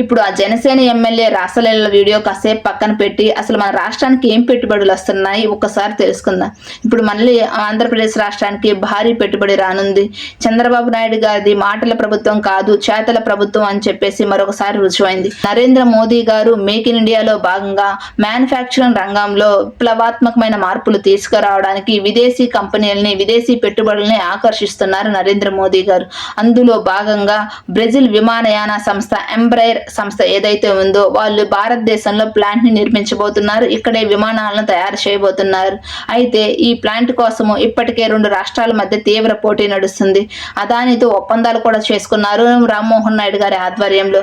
ఇప్పుడు ఆ Janasena MLA రాసలీల video కాసేపు పక్కన పెట్టి అసలు మన రాష్ట్రానికి ఏం పెట్టుబడులు వస్తున్నాయి? ఒక్కసారి తెలుసుకుందాం. ఇప్పుడు మళ్ళీ ఆంధ్రప్రదేశ్ రాష్ట్రానికి భారీ పెట్టుబడి రానుంది. చంద్రబాబు నాయుడు గారిది మాటల ప్రభుత్వం కాదు చేతల ప్రభుత్వం అని చెప్పేసి మరొకసారి రుజువైంది. నరేంద్ర మోదీ గారు మేక్ ఇన్ ఇండియాలో భాగంగా మ్యానుఫ్యాక్చరింగ్ రంగంలో విప్లవాత్మకమైన మార్పులు తీసుకురావడానికి విదేశీ కంపెనీలని విదేశీ పెట్టుబడుల్ని ఆకర్షిస్తున్నారు నరేంద్ర మోదీ గారు. అందులో భాగంగా బ్రెజిల్ విమానయాన సంస్థ ఎంబ్రైర్ సంస్థ ఏదైతే ఉందో వాళ్ళు భారతదేశంలో ప్లాంట్ని నిర్మించబోతున్నారు. ఇక్కడే విమానాలను తయారు చేయబోతున్నారు. అయితే ఈ ప్లాంట్ కోసము ఇప్పటికే రెండు రాష్ట్రాల మధ్య తీవ్ర పోటీ నడుస్తుంది. అదానితో ఒప్పందాలు కూడా చేసుకున్నారు రామ్మోహన్ నాయుడు గారి ఆధ్వర్యంలో.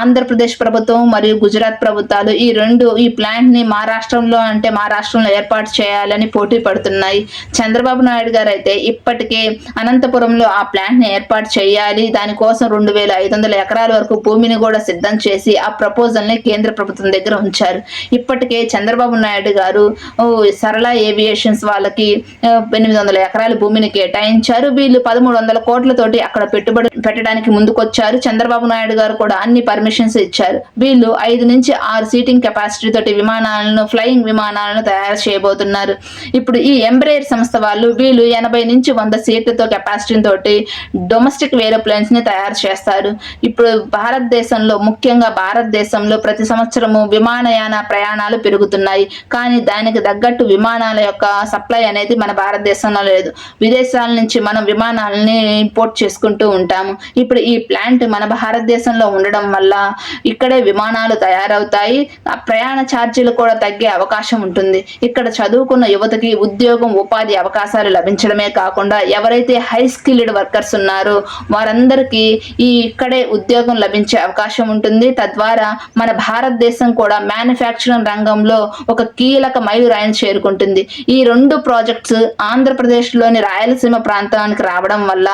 ఆంధ్రప్రదేశ్ ప్రభుత్వం మరియు గుజరాత్ ప్రభుత్వాలు ఈ రెండు ఈ ప్లాంట్ని మా రాష్ట్రంలో అంటే మా రాష్ట్రంలో ఏర్పాటు చేయాలని పోటీ పడుతున్నాయి. చంద్రబాబు నాయుడు గారు అయితే ఇప్పటికే అనంతపురంలో ఆ ప్లాంట్ని ఏర్పాటు చేయాలి. దానికోసం రెండు వేల ఐదు వందల ఎకరాల వరకు భూమిని కూడా సిద్ధం చేసి ఆ ప్రపోజల్ని కేంద్ర ప్రభుత్వం దగ్గర ఉంచారు. ఇప్పటికే చంద్రబాబు నాయుడు గారు సరళ ఏవియేషన్స్ వాళ్ళకి ఎనిమిది వందల ఎకరాల భూమిని కేటాయించారు. వీళ్ళు పదమూడు వందల కోట్లతోటి అక్కడ పెట్టుబడి పెట్టడానికి ముందుకొచ్చారు. చంద్రబాబు నాయుడు గారు కూడా అన్ని పర్మిషన్స్ ఇచ్చారు. వీళ్ళు ఐదు నుంచి ఆరు సీటింగ్ కెపాసిటీ తోటి విమానాలను ఫ్లయింగ్ విమానాలను తయారు చేయబోతున్నారు. ఇప్పుడు ఈ ఎంబ్రేయర్ సంస్థ వాళ్ళు వీళ్ళు ఎనభై నుంచి వంద సీట్లతో కెపాసిటీ తోటి డొమెస్టిక్ ఏరోప్లేన్స్ని తయారు చేస్తారు. ఇప్పుడు భారతదేశంలో ముఖ్యంగా భారతదేశంలో ప్రతి సంవత్సరము విమానయాన ప్రయాణాలు పెరుగుతున్నాయి. కానీ దానికి తగ్గట్టు విమానాల యొక్క సప్లై అనేది మన భారతదేశంలో లేదు. విదేశాల నుంచి మనం విమానాలని ఇంపోర్ట్ చేసుకుంటూ ఉంటాము. ఇప్పుడు ఈ ప్లాంట్ మన భారతదేశంలో ఉండడం వల్ల ఇక్కడే విమానాలు తయారవుతాయి. ఆ ప్రయాణ ఛార్జీలు కూడా తగ్గే అవకాశం ఉంటుంది. ఇక్కడ చదువుకున్న యువతకి ఉద్యోగం ఉపాధి అవకాశాలు లభించడమే కాకుండా ఎవరైతే హై స్కిల్డ్ వర్కర్స్ ఉన్నారో వారందరికీ ఈ ఇక్కడే ఉద్యోగం లభించే అవకాశం ఉంటుంది. ఉంటుంది. తద్వారా మన భారతదేశం కూడా మ్యానుఫ్యాక్చరింగ్ రంగంలో ఒక కీలక మైలురాయిని చేరుకుంటుంది. ఈ రెండు ప్రాజెక్ట్స్ ఆంధ్రప్రదేశ్లోని రాయలసీమ ప్రాంతానికి రావడం వల్ల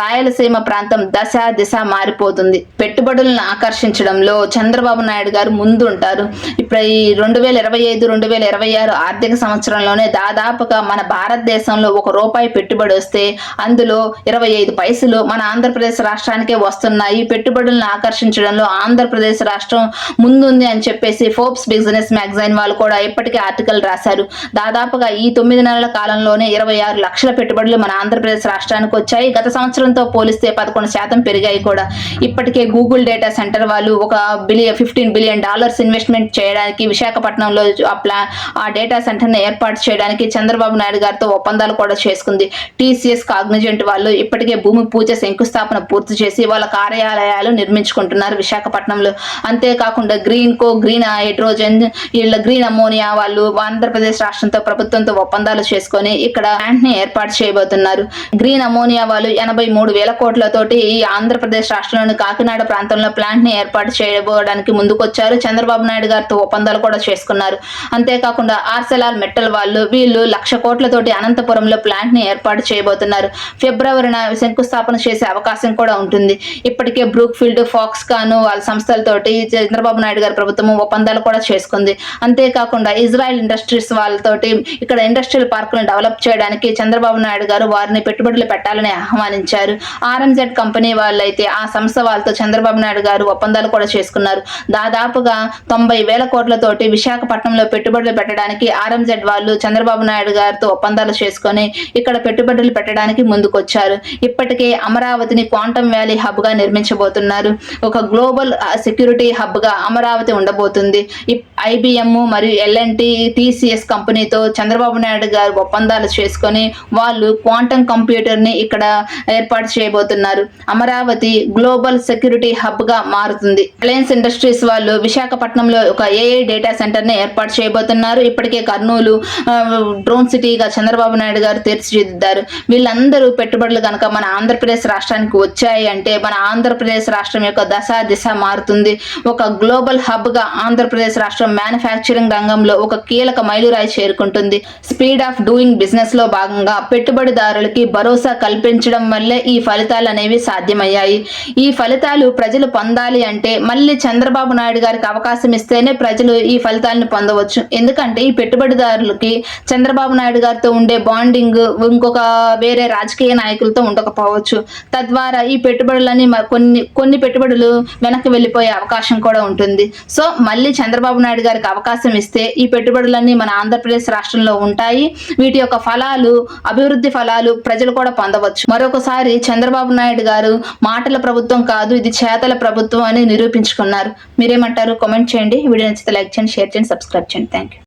రాయలసీమ ప్రాంతం దశ దిశ మారిపోతుంది. పెట్టుబడులను ఆకర్షించడంలో చంద్రబాబు నాయుడు గారు ముందు ఉంటారు ఇప్పుడు ఈ రెండు వేల ఇరవై ఐదు రెండు వేల ఇరవై ఆరు ఆర్థిక సంవత్సరంలోనే దాదాపుగా మన భారతదేశంలో ఒక రూపాయి పెట్టుబడి వస్తే అందులో ఇరవై ఐదు పైసలు మన ఆంధ్రప్రదేశ్ రాష్ట్రానికే వస్తున్నాయి. పెట్టుబడులను ఆకర్షించడంలో ఆంధ్రప్రదేశ్ రాష్ట్రం ముందుంది అని చెప్పేసి ఫోర్బ్స్ బిజినెస్ మ్యాగజైన్ వాళ్ళు కూడా ఇప్పటికే ఆర్టికల్ రాశారు. దాదాపుగా ఈ తొమ్మిది నెలల కాలంలోనే ఇరవై ఆరు లక్షల పెట్టుబడులు మన ఆంధ్రప్రదేశ్ రాష్ట్రానికి వచ్చాయి. గత సంవత్సరంతో పోలిస్తే పదకొండు శాతం పెరిగాయి కూడా. ఇప్పటికే గూగుల్ డేటా సెంటర్ వాళ్ళు ఒక billion fifteen billion dollars investment చేయడానికి విశాఖపట్నంలో ఆ ప్లా ఆ డేటా సెంటర్ని ఏర్పాటు చేయడానికి చంద్రబాబు నాయుడు గారితో ఒప్పందాలు కూడా చేసుకుంది. టీసీఎస్ కాగ్నిజెంట్ వాళ్ళు ఇప్పటికే భూమి పూజ శంకుస్థాపన పూర్తి చేసి వాళ్ళ కార్యాలయాలు నిర్మించుకుంటున్నారు విశాఖపట్నం విశాఖపట్నంలో అంతేకాకుండా గ్రీన్ కో గ్రీన్ హైడ్రోజన్ వీళ్ళ గ్రీన్ అమోనియా వాళ్ళు ఆంధ్రప్రదేశ్ రాష్ట్రంతో ప్రభుత్వంతో ఒప్పందాలు చేసుకొని ఇక్కడ ప్లాంట్ని ఏర్పాటు చేయబోతున్నారు. గ్రీన్ అమోనియా వాళ్ళు ఎనభై మూడు వేల కోట్లతోటి ఈ ఆంధ్రప్రదేశ్ రాష్ట్రంలోని కాకినాడ ప్రాంతంలో ప్లాంట్ని ఏర్పాటు చేయబోవడానికి ముందుకొచ్చారు. చంద్రబాబు నాయుడు గారితో ఒప్పందాలు కూడా చేసుకున్నారు. అంతేకాకుండా ఆర్సెలార్ మెట్టల్ వాళ్ళు వీళ్ళు లక్ష కోట్లతోటి అనంతపురంలో ప్లాంట్ని ఏర్పాటు చేయబోతున్నారు. ఫిబ్రవరిన శంకుస్థాపన చేసే అవకాశం కూడా ఉంటుంది. ఇప్పటికే బ్రూక్ ఫీల్డ్ ఫాక్స్ కాను వాళ్ళ సంస్థలతోటి చంద్రబాబు నాయుడు గారి ప్రభుత్వం ఒప్పందాలు కూడా చేసుకుంది. అంతేకాకుండా ఇజ్రాయెల్ ఇండస్ట్రీస్ వాళ్ళతోటి ఇక్కడ ఇండస్ట్రియల్ పార్కులను డెవలప్ చేయడానికి చంద్రబాబు నాయుడు గారు వారిని పెట్టుబడులు పెట్టాలని ఆహ్వానించారు. ఆర్ఎంజెడ్ కంపెనీ వాళ్ళైతే ఆ సంస్థ వాళ్ళతో చంద్రబాబు నాయుడు గారు ఒప్పందాలు కూడా చేసుకున్నారు. దాదాపుగా తొంభై వేల కోట్లతోటి విశాఖపట్నంలో పెట్టుబడులు పెట్టడానికి ఆర్ఎంజెడ్ వాళ్ళు చంద్రబాబు నాయుడు గారితో ఒప్పందాలు చేసుకొని ఇక్కడ పెట్టుబడులు పెట్టడానికి ముందుకొచ్చారు. ఇప్పటికే అమరావతిని క్వాంటమ్ వ్యాలీ హబ్గా నిర్మించబోతున్నారు. ఒక గ్లోబల్ సెక్యూరిటీ హబ్గా అమరావతి ఉండబోతుంది. ఐబిఎం మరియు ఎల్ఎన్టి టీసీఎస్ కంపెనీతో చంద్రబాబు నాయుడు గారు ఒప్పందాలు చేసుకొని వాళ్ళు క్వాంటమ్ కంప్యూటర్ని ఇక్కడ ఏర్పాటు చేయబోతున్నారు. అమరావతి గ్లోబల్ సెక్యూరిటీ హబ్గా మారుతుంది. రిలయన్స్ ఇండస్ట్రీస్ వాళ్ళు విశాఖపట్నంలో ఒక ఏఐ డేటా సెంటర్ని ఏర్పాటు చేయబోతున్నారు. ఇప్పటికే కర్నూలు డ్రోన్ సిటీగా చంద్రబాబు నాయుడు గారు తీర్చిదిద్దారు. వీళ్ళందరూ పెట్టుబడులు కనుక మన ఆంధ్రప్రదేశ్ రాష్ట్రానికి వచ్చాయి అంటే మన ఆంధ్రప్రదేశ్ రాష్ట్రం యొక్క దశ దిశ మారుతుంది. ఒక గ్లోబల్ హబ్గా ఆంధ్రప్రదేశ్ రాష్ట్రం మ్యానుఫ్యాక్చరింగ్ రంగంలో ఒక కీలక మైలురాయి చేరుకుంటుంది. స్పీడ్ ఆఫ్ డూయింగ్ బిజినెస్లో భాగంగా పెట్టుబడిదారులకి భరోసా కల్పించడం వల్లే ఈ ఫలితాలు అనేవి సాధ్యమయ్యాయి. ఈ ఫలితాలు ప్రజలు పొందాలి అంటే మళ్ళీ చంద్రబాబు నాయుడు గారికి అవకాశం ఇస్తేనే ప్రజలు ఈ ఫలితాలను పొందవచ్చు. ఎందుకంటే ఈ పెట్టుబడిదారులకి చంద్రబాబు నాయుడు గారితో ఉండే బాండింగ్ ఇంకొక వేరే రాజకీయ నాయకులతో ఉండకపోవచ్చు. తద్వారా ఈ పెట్టుబడులని కొన్ని కొన్ని పెట్టుబడులు వెనక్కి వెళ్ళిపోయే అవకాశం కూడా ఉంటుంది. సో మళ్ళీ చంద్రబాబు నాయుడు గారికి అవకాశం ఇస్తే ఈ పెట్టుబడులన్నీ మన ఆంధ్రప్రదేశ్ రాష్ట్రంలో ఉంటాయి. వీటి యొక్క ఫలాలు అభివృద్ధి ఫలాలు ప్రజలు కూడా పొందవచ్చు. మరొకసారి చంద్రబాబు నాయుడు గారు మాటల ప్రభుత్వం కాదు ఇది చేతల ప్రభుత్వం అని నిరూపించుకున్నారు. మీరేమంటారు? కామెంట్ చేయండి. వీడియో నచ్చితే లైక్ చేయండి షేర్ చేయండి సబ్స్క్రైబ్ చేయండి. Thank you